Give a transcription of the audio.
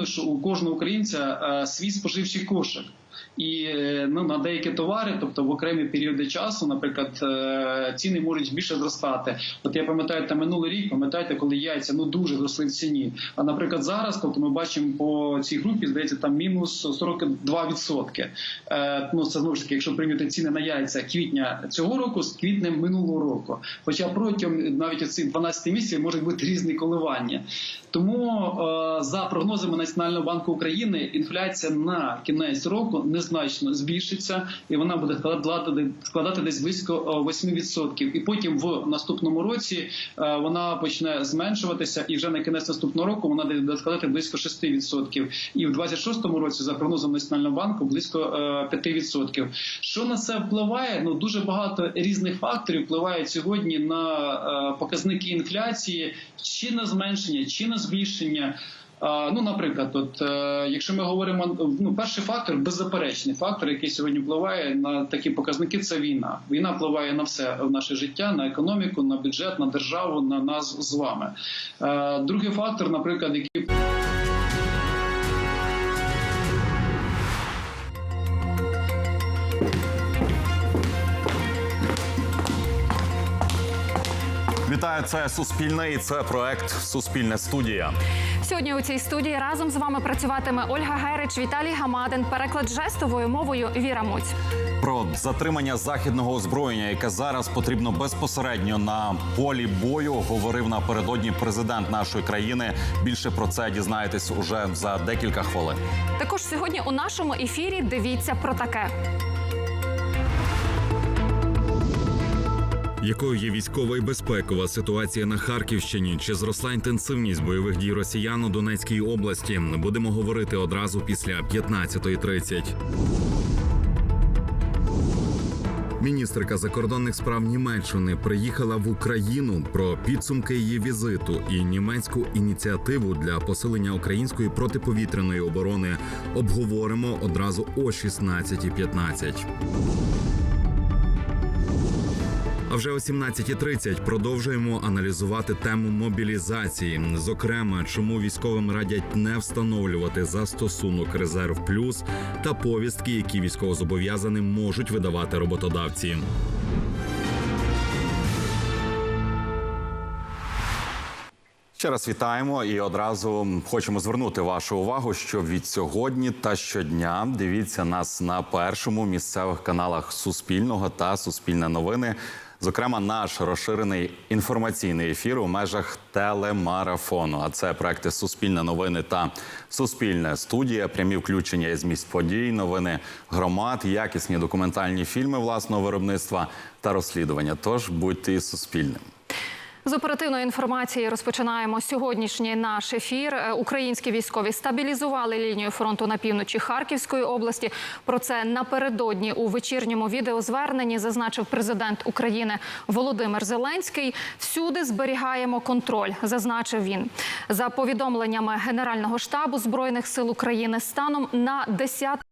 зрозуміло, що у кожного українця е, свій споживчий кошик. І е, ну на деякі товари, тобто в окремі періоди часу, наприклад, е, ціни можуть більше зростати. От я пам'ятаю там минулий рік, пам'ятаєте, коли яйця ну дуже зросли в ціні. А наприклад, зараз, тобто ми бачимо по цій групі, здається, там мінус 42%. Е, ну це знову ж таки, якщо прийняти ціни на яйця квітня цього року з квітнем минулого року. Хоча протягом навіть цих 12 місяців можуть бути різні коливання. Тому за прогнозами Національного банку України інфляція на кінець року незначно збільшиться, і вона буде складати, складати десь близько е, 8%. І потім в наступному році е, вона почне зменшуватися, і вже на кінець наступного року вона буде складати близько 6%. І в 26-му році, за прогнозом Національного банку, близько е, 5%. Що на це впливає? Ну дуже багато різних факторів впливають сьогодні на е, показники інфляції, чи на зменшення, чи на збільшення. Ну, наприклад, от е, якщо ми говоримо, ну перший фактор беззаперечний фактор, який сьогодні впливає на такі показники, це війна. Війна впливає на все в наше життя, на економіку, на бюджет, на державу, на нас з вами. Е, другий фактор, наприклад, який Вітаю, це Суспільне і це проект Суспільне студія. Сьогодні у цій студії разом з вами працюватиме Ольга Герич, Віталій Гамадин, переклад жестовою мовою Віра Муць. Про затримання західного озброєння, яке зараз потрібно безпосередньо на полі бою, говорив напередодні президент нашої країни. Більше про це дізнаєтесь уже за декілька хвилин. Також сьогодні у нашому ефірі дивіться про таке. Якою є військова і безпекова ситуація на Харківщині? Чи зросла інтенсивність бойових дій росіян у Донецькій області? Будемо говорити одразу після 15.30. Міністрика закордонних справ Німеччини приїхала в Україну про підсумки її візиту і німецьку ініціативу для посилення української протиповітряної оборони. Обговоримо одразу о 16.15. А вже о 17.30 продовжуємо аналізувати тему мобілізації. Зокрема, чому військовим радять не встановлювати застосунок резерв плюс та повістки, які військовозобов'язаним можуть видавати роботодавці. Ще раз вітаємо і одразу хочемо звернути вашу увагу, що від сьогодні та щодня дивіться нас на першому місцевих каналах Суспільного та Суспільне новини. Зокрема, наш розширений інформаційний ефір у межах телемарафону. А це проекти Суспільне новини та Суспільне студія, прямі включення із місць подій, новини громад, якісні документальні фільми власного виробництва та розслідування. Тож будьте із суспільним. З оперативної інформації розпочинаємо сьогоднішній наш ефір. Е, Українські військові стабілізували лінію фронту на півночі Харківської області. Про це напередодні у вечірньому відеозверненні зазначив президент України Володимир Зеленський. Всюди зберігаємо контроль, зазначив він. За повідомленнями Генерального штабу збройних сил України станом на 10